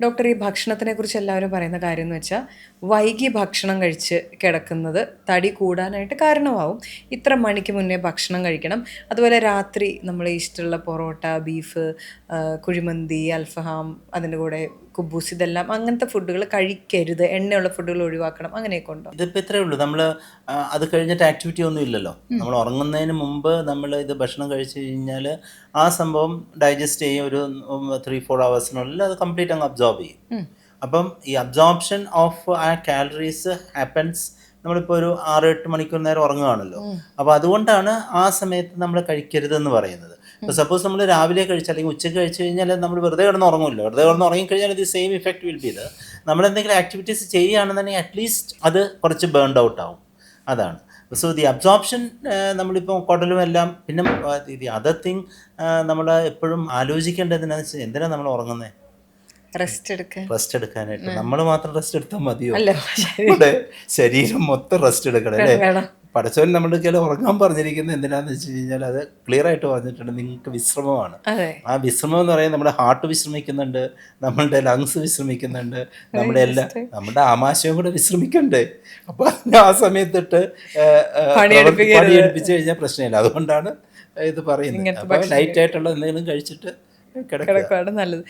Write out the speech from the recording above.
Doctor ഈ ഭക്ഷണത്തിനെ കുറിച്ച് എല്ലാവരും പറയുന്ന കാര്യം എന്ന് വെച്ചാൽ വൈകി ഭക്ഷണം കഴിച്ച് കിടക്കുന്നത് തടി കൂടാനായിട്ട് കാരണമാവും. ഇത്ര മണിക്ക് മുന്നേ ഭക്ഷണം കഴിക്കണം. അതുപോലെ രാത്രി നമ്മൾ ഇഷ്ടമുള്ള പൊറോട്ട ബീഫ് കുഴിമന്തി അൽഫഹാം അതിന്റെ കൂടെ കുബൂസ് ഇതെല്ലാം അങ്ങനത്തെ ഫുഡുകൾ കഴിക്കരുത്. എണ്ണയുള്ള ഫുഡുകൾ ഒഴിവാക്കണം. അങ്ങനെയൊക്കെ ഉണ്ടോ? ഇതിപ്പോൾ ഇത്രേ ഉള്ളൂ. നമ്മൾ അത് കഴിഞ്ഞിട്ട് ആക്ടിവിറ്റി ഒന്നും ഇല്ലല്ലോ. നമ്മൾ ഉറങ്ങുന്നതിന് മുമ്പ് നമ്മൾ ഇത് ഭക്ഷണം കഴിച്ചു കഴിഞ്ഞാൽ ആ സംഭവം ഡൈജസ്റ്റ് ചെയ്യും. ഒരു ത്രീ ഫോർ അവേഴ്സിനുള്ളിൽ അത് കംപ്ലീറ്റ് അങ്ങ് അബ്സോർബ് ചെയ്യും. അപ്പം ഈ അബ്സോർപ്ഷൻ ഓഫ് ആ കാലറീസ് ഹാപ്പൻസ് നമ്മളിപ്പോൾ ഒരു ആറ് എട്ട് മണിക്കൂർ നേരം ഉറങ്ങുകയാണല്ലോ അപ്പോൾ അതുകൊണ്ടാണ് ആ സമയത്ത് നമ്മൾ കഴിക്കരുതെന്ന് പറയുന്നത്. ഇപ്പോൾ സപ്പോസ് നമ്മൾ രാവിലെ കഴിച്ചാൽ അല്ലെങ്കിൽ ഉച്ചയ്ക്ക് കഴിച്ചു കഴിഞ്ഞാൽ നമ്മൾ വെറുതെ കിടന്ന് ഉറങ്ങുമല്ലോ. വെറുതെ കിടന്ന് ഉറങ്ങിക്കഴിഞ്ഞാൽ ഇത് സെയിം ഇഫക്റ്റ് വിൽ ബി ഇത് നമ്മൾ എന്തെങ്കിലും ആക്ടിവിറ്റീസ് ചെയ്യുകയാണെന്നുണ്ടെങ്കിൽ അറ്റ്ലീസ്റ്റ് അത് കുറച്ച് ബേൺഡ് ഔട്ട് ആവും. അതാണ്. സോ ദി അബ്സോർപ്ഷൻ നമ്മളിപ്പോൾ കുടലും എല്ലാം പിന്നെ ദി അതർ തിങ് നമ്മൾ എപ്പോഴും ആലോചിക്കേണ്ടതിനാന്ന് വെച്ചാൽ എന്തിനാണ് നമ്മൾ ഉറങ്ങുന്നത് റെസ്റ്റ് എടുക്കാൻ. റെസ്റ്റ് എടുക്കാനായിട്ട്. നമ്മൾ മാത്രം റെസ്റ്റ് എടുത്താൽ മതിയോ? നമ്മുടെ ശരീരം മൊത്തം റെസ്റ്റ് എടുക്കണം അല്ലേ? വേണം. പടച്ചവൻ നമ്മുടെ കയ്യിൽ ഉറങ്ങാൻ പറഞ്ഞിരിക്കുന്നത് എന്തിനാന്ന് വെച്ച് കഴിഞ്ഞാൽ അത് ക്ലിയർ ആയിട്ട് പറഞ്ഞിട്ടുണ്ട്. നിങ്ങൾക്ക് വിശ്രമമാണ്. ആ വിശ്രമം എന്ന് പറയുന്നത് നമ്മുടെ ഹാർട്ട് വിശ്രമിക്കുന്നുണ്ട് നമ്മളുടെ ലങ്സ് വിശ്രമിക്കുന്നുണ്ട് നമ്മുടെ എല്ലാ നമ്മുടെ ആമാശയം കൂടെ വിശ്രമിക്കണ്ടേ? അപ്പൊ ആ സമയത്തിട്ട്. പണിയെടുപ്പിച്ച് കഴിഞ്ഞാൽ പ്രശ്നമില്ല. അതുകൊണ്ടാണ് ഇത് പറയുന്നത്. ലൈറ്റ് ആയിട്ടുള്ള എന്തെങ്കിലും കഴിച്ചിട്ട് കിടക്കാണ് നല്ലത്.